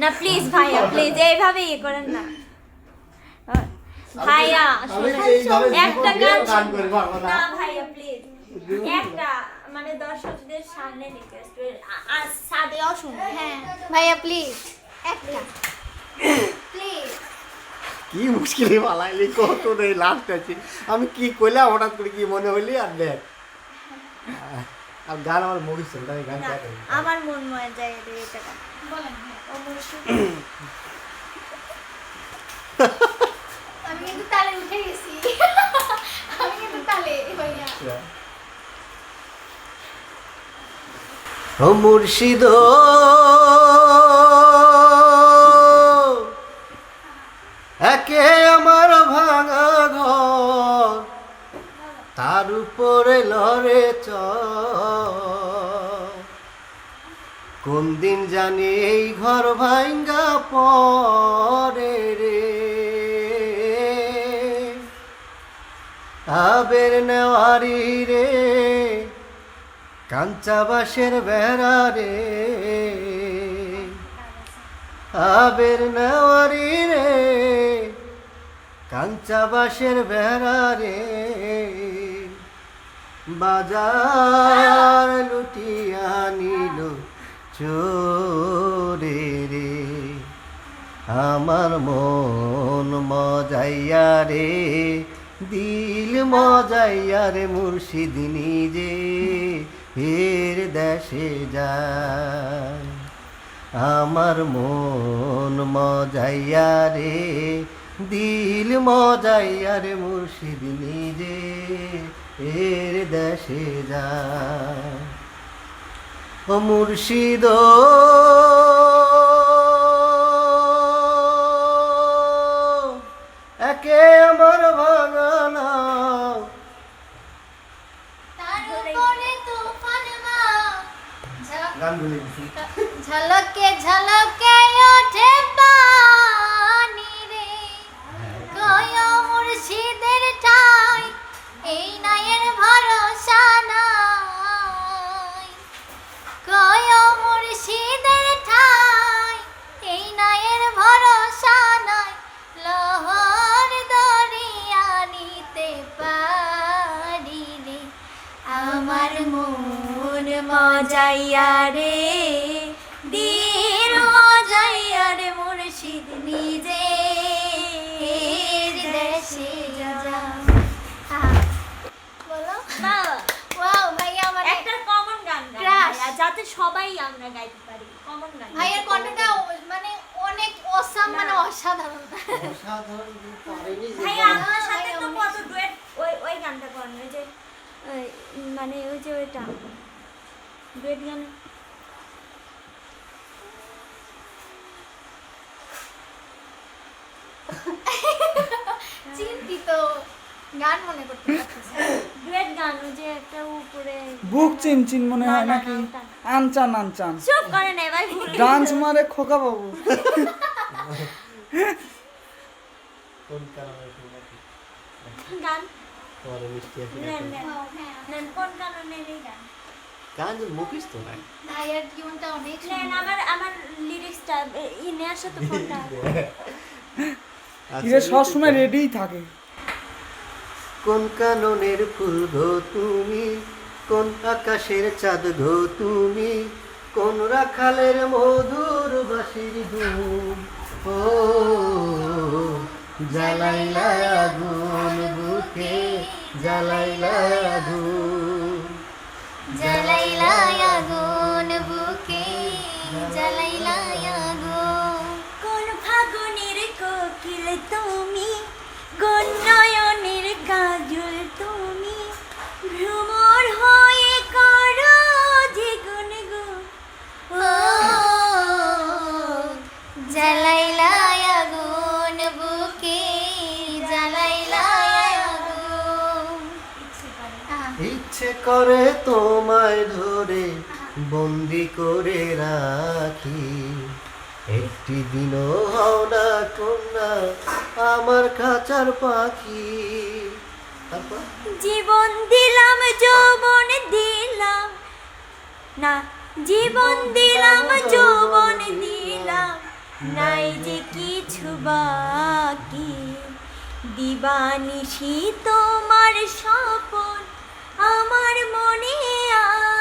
না প্লিজ ভাইয়া প্লিজ এইভাবে ইয়ে করেন না। ভাইয়া আমি কি এইভাবে একটা গান না। ভাইয়া প্লিজ একটা মানে দর্শকদের সামনে রিকোয়েস্ট আর সাদেও হ্যাঁ ভাইয়া প্লিজ একটা। প্লিজ কি মুশকিলে পালাইলি কত নেই লাস্ট আছে। আমি কি কইলাম হঠাৎ করে কি মনে হইলি? আর দেখ। আর গান আমার চলতে আমি গান আমার মন মনে যায় রে এটা গান। বলেন ও মুর্শিদ আমি কিন্তু তালে উঠে গেছি। আমি কিন্তু তালে মুর্শিদ একে আমার ভাঙা ঘর, তার উপরে লড়ে চ কোন দিন জানি এই ঘর ভাঙ্গা পরে রে? আবের নেওয়ারি রে কাঞ্চা বাঁশের বেড়া রে। আবের নেওয়ারি রে কাঞ্চা বাঁশের বেড়া রে। বাজার লুটিয়া নিল চোরে রে, আমার মন মজাইয়া রে, দিল মজাইয়া রে মুর্শিদ নিজে, ফের দেশে যায়। আমার মন মজাইয়া রে, দিল মজাইয়া রে মুর্শিদ নিজে এর দেশে যায়। মুর্শিদ। একে আমার গেছি ঝলকে ঝলকে ওঠে আমার মন মজাইয়া রে। মজাইয়া রে মুর্শিদ নিজে। দেশে যাতে সবাই আমরা গাইতে পারি। কমন গান। ভাইয়ার কণ্ঠটা মানে অনেক অসাম মানে অসাধারণ। অসাধারণ কিন্তু পারেনি যে ভাইয়া গান। আপনার সাথে ভাইয়া, তো অনেক- কত ডুয়েট ওই ওই গানটা করেন ওই যে ওই, মানে ওই যে ওইটা ডুয়েট গানে চিন্তিত গান মনে করতে ডুয়েট গান ওই যে একটা উপরে বুক চিনচিন মনে না, হয় না, নাকি? না, না। আনচান আনচান। চুপ করেন এবার ভুল ডান্স মারে খোকা বাবু। কোন গান? তোমার মিষ্টি আছে নেন কোন কারণে গান মুখিস তো নাই। ভাইয়ার জীবনটা অনেক নেন আমার আমার লিরিক্সটা ই নেওয়ার সাথে ফোনটা কিরে সবসময় রেডিই থাকে। কোন কাননের ফুল গো তুমি? কোন আকাশের চাঁদ গো তুমি? কোন রাখালের মধুর বাসির ধুম? ও জ্বালাইলা আগুন বুকে জ্বালাইলা আগুন জ্বালাইলা আগুন বুকে জ্বালাইলা আগুন। কোন ফাগুনের কোকিল তুমি কোন নয়নের ইচ্ছে করে তোমায় ধরে বন্দি করে রাখি। একটি দিনও হও না কন্যা আমার খাঁচার পাখি। জীবন দিলাম যৌবন দিলাম। না জীবন দিলাম যৌবন দিলাম। নাই যে কিছু বাকি। দিবানিশি তোমার স্বপন আমার মনে আ